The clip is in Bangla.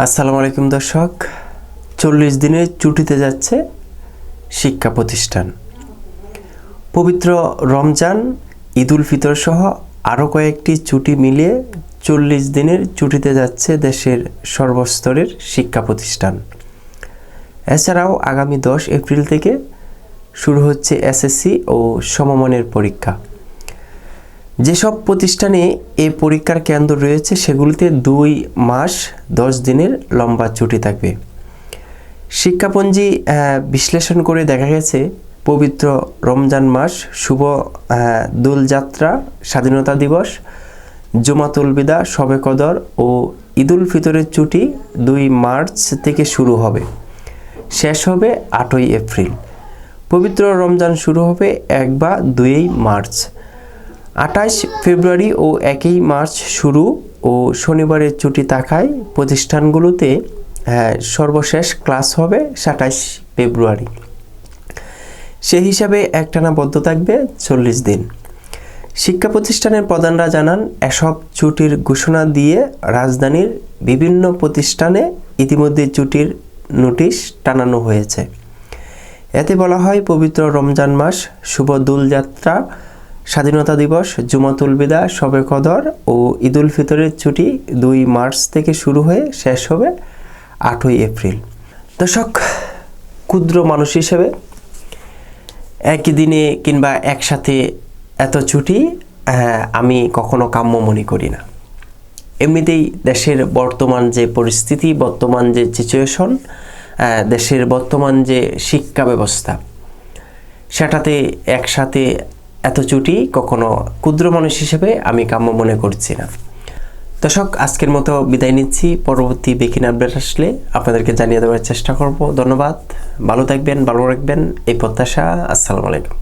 আসসালামু আলাইকুম দর্শক। চল্লিশ দিনের ছুটিতে যাচ্ছে শিক্ষা প্রতিষ্ঠান। পবিত্র রমজান, ঈদুল ফিতর সহ আরও কয়েকটি ছুটি মিলিয়ে চল্লিশ দিনের ছুটিতে যাচ্ছে দেশের সর্বস্তরের শিক্ষা প্রতিষ্ঠান। এছাড়াও আগামী দশ এপ্রিল থেকে শুরু হচ্ছে এসএসসি ও সমমানের পরীক্ষা। যেসব প্রতিষ্ঠানে এই পরীক্ষার কেন্দ্র রয়েছে, সেগুলিতে দুই মাস, দশ দিনের লম্বা ছুটি থাকবে। শিক্ষাপঞ্জি বিশ্লেষণ করে দেখা গেছে, পবিত্র রমজান মাস, শুভ দোলযাত্রা, স্বাধীনতা দিবস, জুমাতুল বিদা, শবে কদর ও ঈদুল ফিতরের ছুটি দুই মার্চ থেকে শুরু হবে। শেষ হবে আটই এপ্রিল। পবিত্র রমজান শুরু হবে এক বা দুই মার্চ। আঠাশ ফেব্রুয়ারি ও একই মার্চ শুরু ও শনিবারের ছুটি থাকায় প্রতিষ্ঠানগুলোতে হ্যাঁ, সর্বশেষ ক্লাস হবে সাতাশ ফেব্রুয়ারি। সেই হিসাবে একটানা বদ্ধ থাকবে চল্লিশ দিন। শিক্ষা প্রতিষ্ঠানের প্রধানরা জানান এসব ছুটির ঘোষণা দিয়ে রাজধানীর বিভিন্ন প্রতিষ্ঠানে ইতিমধ্যে ছুটির নোটিশ টানানো হয়েছে। এতে বলা হয় পবিত্র রমজান মাস শুভ দোলযাত্রা স্বাধীনতা দিবস জুমাতুল বিদা শবে কদর ও ঈদুল ফিতরের ছুটি দুই মার্চ থেকে শুরু হয়ে শেষ হবে আটই এপ্রিল। দর্শক ক্ষুদ্র মানুষ হিসেবে একই দিনে কিংবা একসাথে এত ছুটি আহ, আমি কখনো কাম্য মনে করি না। এমনিতেই দেশের বর্তমান যে পরিস্থিতি বর্তমান যে সিচুয়েশন দেশের বর্তমান যে শিক্ষা ব্যবস্থা সেটাতে একসাথে এত চুটি কখনো ক্ষুদ্র মানুষ হিসেবে আমি কাম্য মনে করছি না। দর্শক, আজকের মতো বিদায় নিচ্ছি। পরবর্তী বেকিন আপডেট আসলে আপনাদেরকে জানিয়ে দেওয়ার চেষ্টা করব। ধন্যবাদ। ভালো থাকবেন, ভালো রাখবেন। এই প্রত্যাশা। আসসালামু আলাইকুম।